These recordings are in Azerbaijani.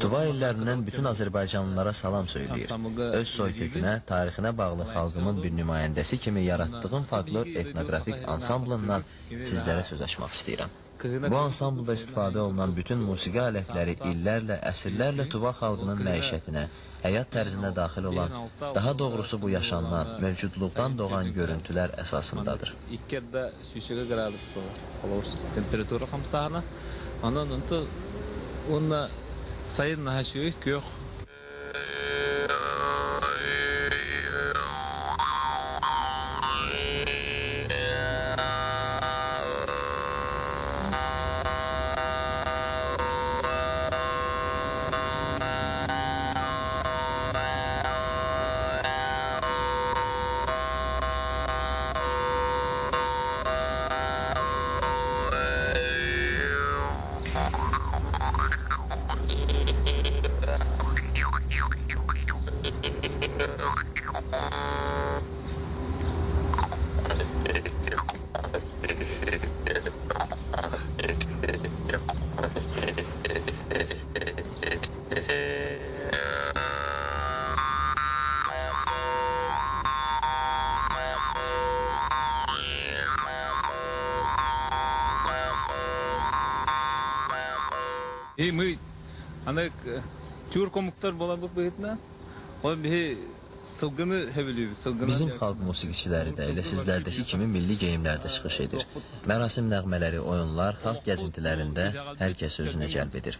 Tuva illərindən bütün Azərbaycanlılara salam söyləyir. Öz soy kökünə, tarixinə bağlı xalqımın bir nümayəndəsi kimi yaratdığım folklor etnoqrafik ansamblından sizlərə söz açmaq istəyirəm. Bu ansamblda istifadə olunan bütün musiqi alətləri illərlə, əsrlərlə Tuva xalqının məişətinə, həyat tərzinə daxil olan, daha doğrusu bu yaşanan, mövcudluqdan doğan görüntülər əsasındadır. İkkerde süyşege gradus var. Olur. Temperatura hamsana. Ondan onu onunla sayın nahaşıyor yok. аны э, тюр комуктар бола бу бетна. Bizim xalq musiqiçiləri də elə sizlərdəki kimi milli geyimlərdə çıxış edir. Mərasim nəğmələri, oyunlar, xalq gəzintilərində hər kəs özünə cəlb edir.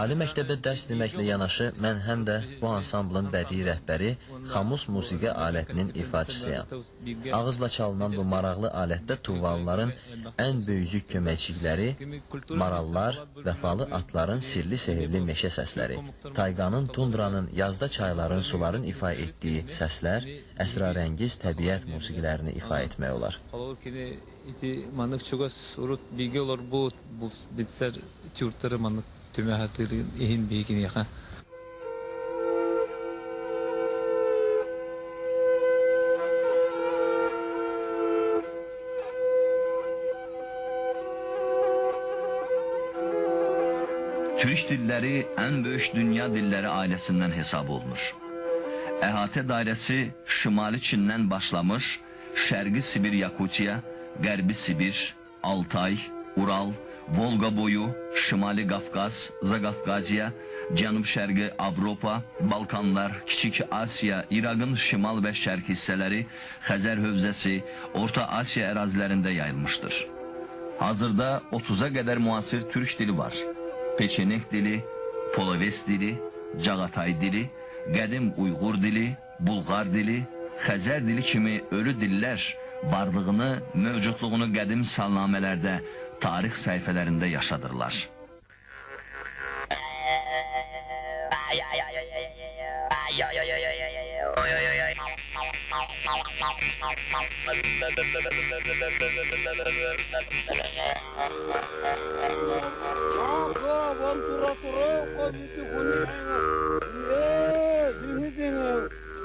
Ali məktəbdə dərs deməklə yanaşı mən həm də bu ansamblın bədii rəhbəri xamus musiqi alətinin ifaçısıyam. Ağızla çalınan bu maraqlı alətdə tuvalların ən böyücük köməkçiləri, marallar, vəfalı atların sirli sehirli meşə səsləri, tayganın, tundranın, yazda çayların, suların ifa etdiyi səslər əsrarəngiz təbiət musiqilərini ifa etmək olar. İti manık çogos urut bilgi olur bu bu bitser türtleri manık tüme hatırın ehin bilgini yakan. Türk dilləri ən böyük dünya dilləri ailəsindən hesab olunur. Əhatə dairəsi Şimali Çindən başlamış, Şərqi Sibir Yakutiya, Qərbi Sibir, Altay, Ural, Volqa boyu, Şimali Qafqaz, Zaqafqaziya, Cənub-Şərqi Avropa, Balkanlar, Kiçik Asiya, İraqın şimal və şərq hissələri, Xəzər hövzəsi, Orta Asiya ərazilərində yayılmışdır. Hazırda 30-a qədər müasir türk dili var. Peçenek dili, Poloves dili, Cağatay dili, qədim Uyğur dili, Bulqar dili, Xəzər dili kimi ölü dillər varlığını, mövcudluğunu qədim salnamələrdə, tarix səhifələrində yaşadırlar.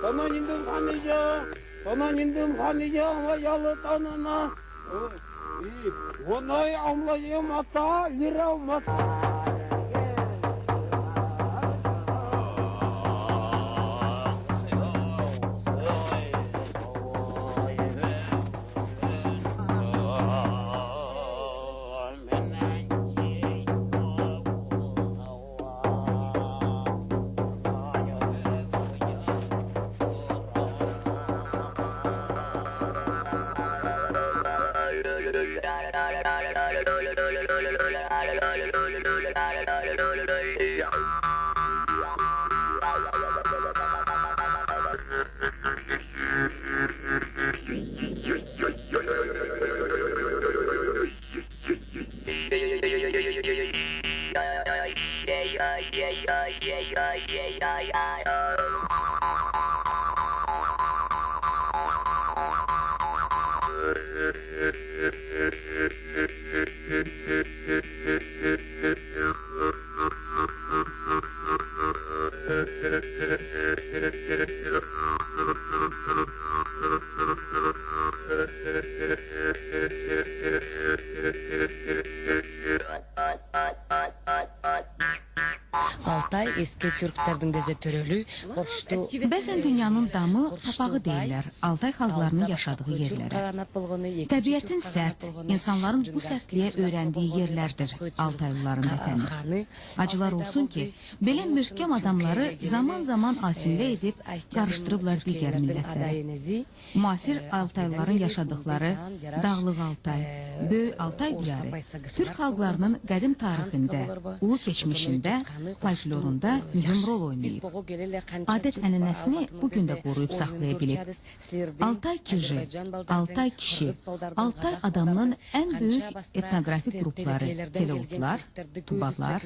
Tamam indim hanıca, tamam indim hanıca ama yalı tanına. Onay amlayım ata, lira Yeah. Yeah, yeah, yeah, yeah, yeah, yeah, yeah, yeah, yeah. Xitay eski türklərdən bizə törülü, qopşdu. Bəzən dünyanın damı papağı deyirlər, Altay xalqlarının yaşadığı yerlərə. Təbiətin sərt, insanların bu sərtliyə öyrəndiyi yerlərdir Altaylıların vətəni. Acılar olsun ki, belə möhkəm adamları zaman-zaman asillə edib qarışdırıblar digər millətlərə. Müasir Altaylıların yaşadıkları Dağlıq Altay, Böyük Altay diyarı, Türk xalqlarının qədim tarixində, ulu keçmişində folklor folklorunda mühüm rol oynayıb. Adət ənənəsini bu gün də qoruyub saxlaya bilib. Altay kişi, Altay kişi, Altay adamının ən böyük etnoqrafik qrupları Teleutlar, Tubadlar,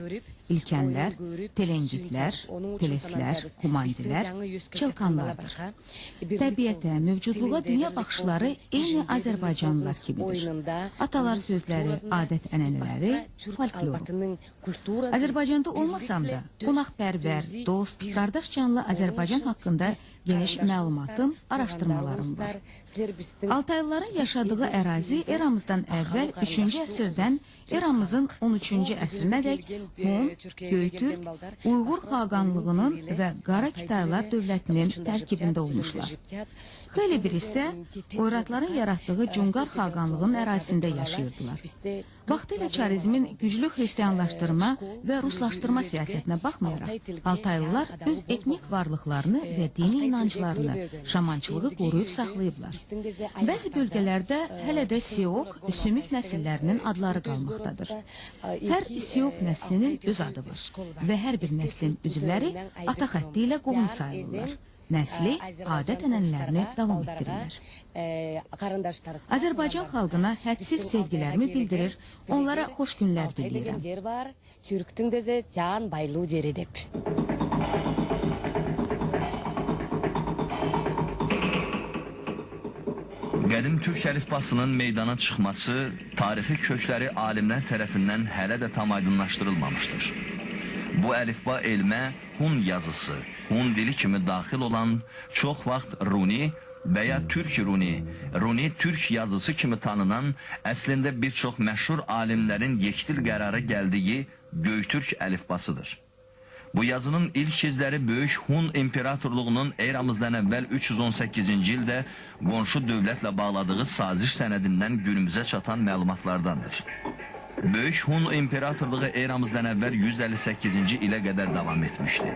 İlkənlər, Telengitlər, Teleslər, Humandilər, Çılqanlardır. Təbiətə, mövcudluğa dünya baxışları eyni Azərbaycanlılar kimidir. Atalar sözləri, adət ənənələri, folklor. Azərbaycanda olmasam da, qonaqpərvər, dost, qardaş canlı Azərbaycan haqqında geniş məlumatım, araşdırmalarım var. Altaylıların yaşadığı ərazi eramızdan əvvəl 3-cü əsrdən eramızın 13-cü əsrinədək Hun, Göytürk, Uyğur xaqanlığının və Qara Kitaylar dövlətinin tərkibində olmuşlar. Xeyli bir isə Oyratların yaratdığı Cunqar xaqanlığının ərazisində yaşayırdılar. Vaxtilə çarizmin güclü xristianlaşdırma və ruslaşdırma siyasətinə baxmayaraq, Altaylılar öz etnik varlıqlarını və dini inanclarını, şamançılığı qoruyub saxlayıblar. Bəzi bölgələrdə hələ də Siok, sümük nəsillərinin adları qalmaqdadır. Hər Siok nəslinin öz adı var və hər bir nəslin üzvləri ata xətti ilə qohum sayılırlar. Nəsli adət ənənələrini davam etdirirlər. Azərbaycan xalqına hədsiz sevgilərimi bildirir, onlara xoş günlər diləyirəm. Türktің deze can baylu deri dep. Qədim türk əlifbasının meydana çıxması tarixi kökləri alimlər tərəfindən hələ də tam aydınlaşdırılmamışdır. Bu əlifba elmə Hun yazısı, Hun dili kimi daxil olan çox vaxt Runi və ya Türk Runi, Runi Türk yazısı kimi tanınan əslində bir çox məşhur alimlərin yekdil qərara gəldiyi Göytürk əlifbasıdır. Bu yazının ilk izləri Böyük Hun İmperatorluğunun eramızdan əvvəl 318-ci ildə qonşu dövlətlə bağladığı saziş sənədindən günümüzə çatan məlumatlardandır. Böyük Hun İmperatorluğu eramızdan əvvəl 158-ci ilə qədər davam etmişdi.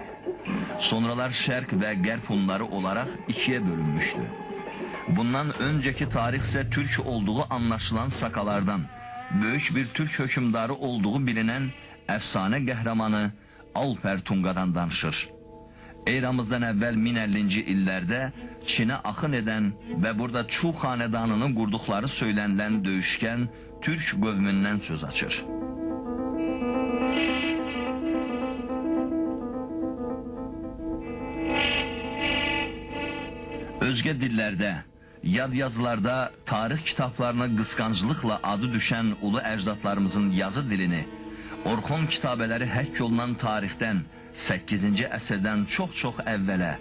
Sonralar Şərq və Qərb Hunları olaraq ikiyə bölünmüşdü. Bundan öncəki tarix isə türk olduğu anlaşılan sakalardan, böyük bir türk hökmdarı olduğu bilinən əfsanə qəhrəmanı Alper Tunga'dan danışır. Eramızdan əvvəl 1050-ci illərdə Çinə axın edən və burada Çu xanədanının qurduqları söylənilən döyüşkən Türk qövmündən söz açır. Özgə dillərdə, yad yazılarda, tarix kitablarına qısqanclıqla adı düşən ulu əcdadlarımızın yazı dilini, Orxon kitabələri həkk olunan tarixdən 8-ci əsrdən çox-çox əvvələ,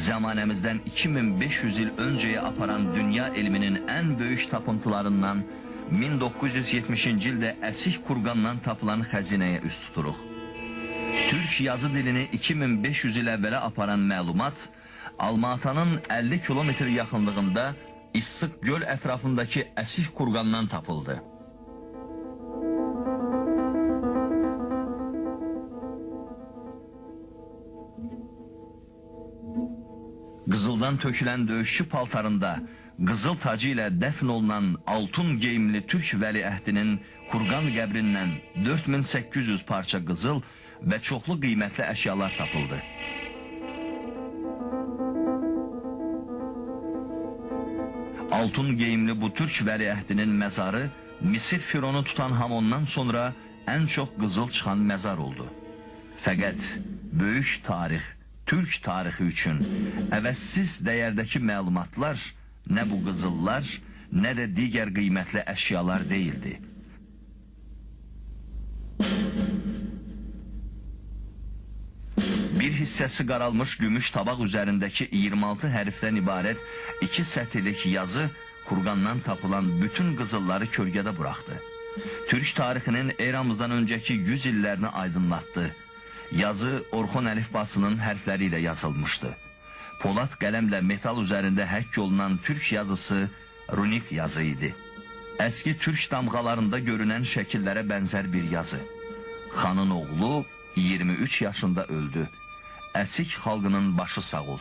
zamanəmizdən 2500 il öncəyə aparan dünya elminin ən böyük tapıntılarından 1970-ci ildə əsik kurqandan tapılan xəzinəyə üst tuturuq. Türk yazı dilini 2500 il əvvələ aparan məlumat Almatanın 50 kilometr yaxınlığında İssıq göl ətrafındakı əsik kurqandan tapıldı. Qızıldan tökülən döyüşçü paltarında qızıl tacı ilə dəfn olunan altun geyimli türk vəliəhdinin Kurqan qəbrindən 4800 parça qızıl və çoxlu qiymətli əşyalar tapıldı. Altun geyimli bu türk vəliəhdinin məzarı Misir fironu tutan Hamondan sonra ən çox qızıl çıxan məzar oldu. Fəqət böyük tarix, türk tarixi üçün əvəzsiz dəyərdəki məlumatlar nə bu qızıllar, nə də digər qiymətli əşyalar deyildi. Bir hissəsi qaralmış gümüş tabaq üzərindəki 26 hərfdən ibarət iki sətirlik yazı kurgandan tapılan bütün qızılları kölgədə buraxdı. Türk tarixinin eramızdan öncəki 100 illərini aydınlatdı. Yazı Orhon elifbasının harfleriyle yazılmıştı. Polat kalemle metal üzerinde hack olunan Türk yazısı runik yazıydı. Eski Türk damgalarında görünen şekillere benzer bir yazı. Xanın oğlu 23 yaşında öldü. Əsik xalqının başı sağ olsun.